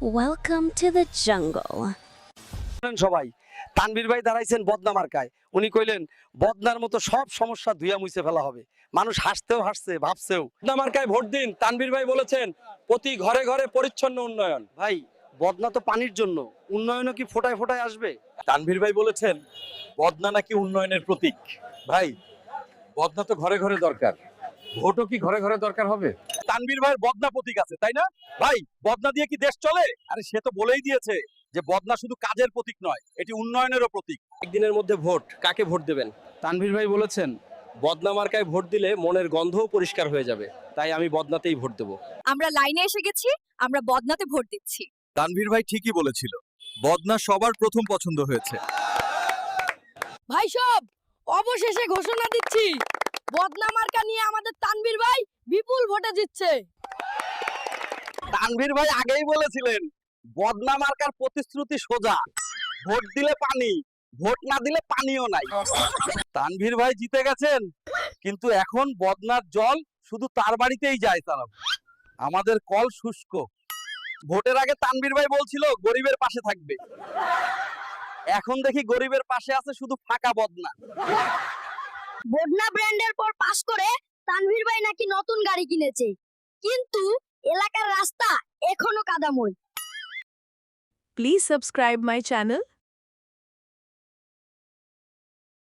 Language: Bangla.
To the jungle. শুনেন সবাই, তানভীর ভাই দাঁড়াইছেন বদনা মার্কায়। উনি কইলেন, বদনার মতো সব সমস্যা ধুইয়া মুছে ফেলা হবে। মানুষ হাসতেও হাসছে, ভাবছেও। বদনা মার্কায় ভোট দিন, তানভীর ভাই বলেছেন, প্রতি ঘরে ঘরে পরিচ্ছন্ন উন্নয়ন। ভাই, বদনা তো পানির জন্য। উন্নয়নও কি ফোটায় ফোটায় আসবে? তানভীর ভাই বলেছেন, বদনা নাকি উন্নয়নের প্রতীক। ভাই, বদনা তো ঘরে ঘরে দরকার। ভোটও কি ঘরে ঘরে দরকার হবে? তানভীর ভাইয়ের বদনা প্রতীক আছে তাই না? ভাই বদনা দিয়ে কি দেশ চলে? আরে সে তো বলেই দিয়েছে যে বদনা শুধু কাজের প্রতীক নয় এটি উন্নয়নেরও প্রতীক। একদিনের মধ্যে ভোট কাকে ভোট দেবেন? তানভীর ভাই বলেছেন বদনা মার্কায় ভোট দিলে মনের গন্ধও পরিষ্কার হয়ে যাবে তাই আমি বদনাতেই ভোট দেব। আমরা লাইনে এসে গেছি আমরা বদনাতে ভোট দিচ্ছি। তানভীর ভাই ঠিকই বলেছিল বদনা সবার প্রথম পছন্দ হয়েছে। ভাই সব অবশেষে ঘোষণা দিচ্ছি বদনা মার্কা নিয়ে আমাদের তানভীর ভোটে জিতছে? তানভীর ভাই আগেই বলেছিলেন বদনা মার্কার প্রতিশ্রুতি সোজা। ভোট দিলে পানি ভোট না দিলে পানিও নাই। তানভীর ভাই জিতে গেছেন কিন্তু এখন বদনার জল শুধু তার বাড়িতেই যায় তারা আমাদের কল শুষ্ক। ভোটের আগে তানভীর ভাই বলছিল গরিবের পাশে থাকবে। এখন দেখি গরিবের পাশে আছে শুধু ফাঁকা বদনা। বদনা ব্র্যান্ডের পর পাস করে তানভীর ভাই নাকি নতুন গাড়ি কিনেছে। কিন্তু এলাকার রাস্তা এখনও কাদাময়। Please subscribe my channel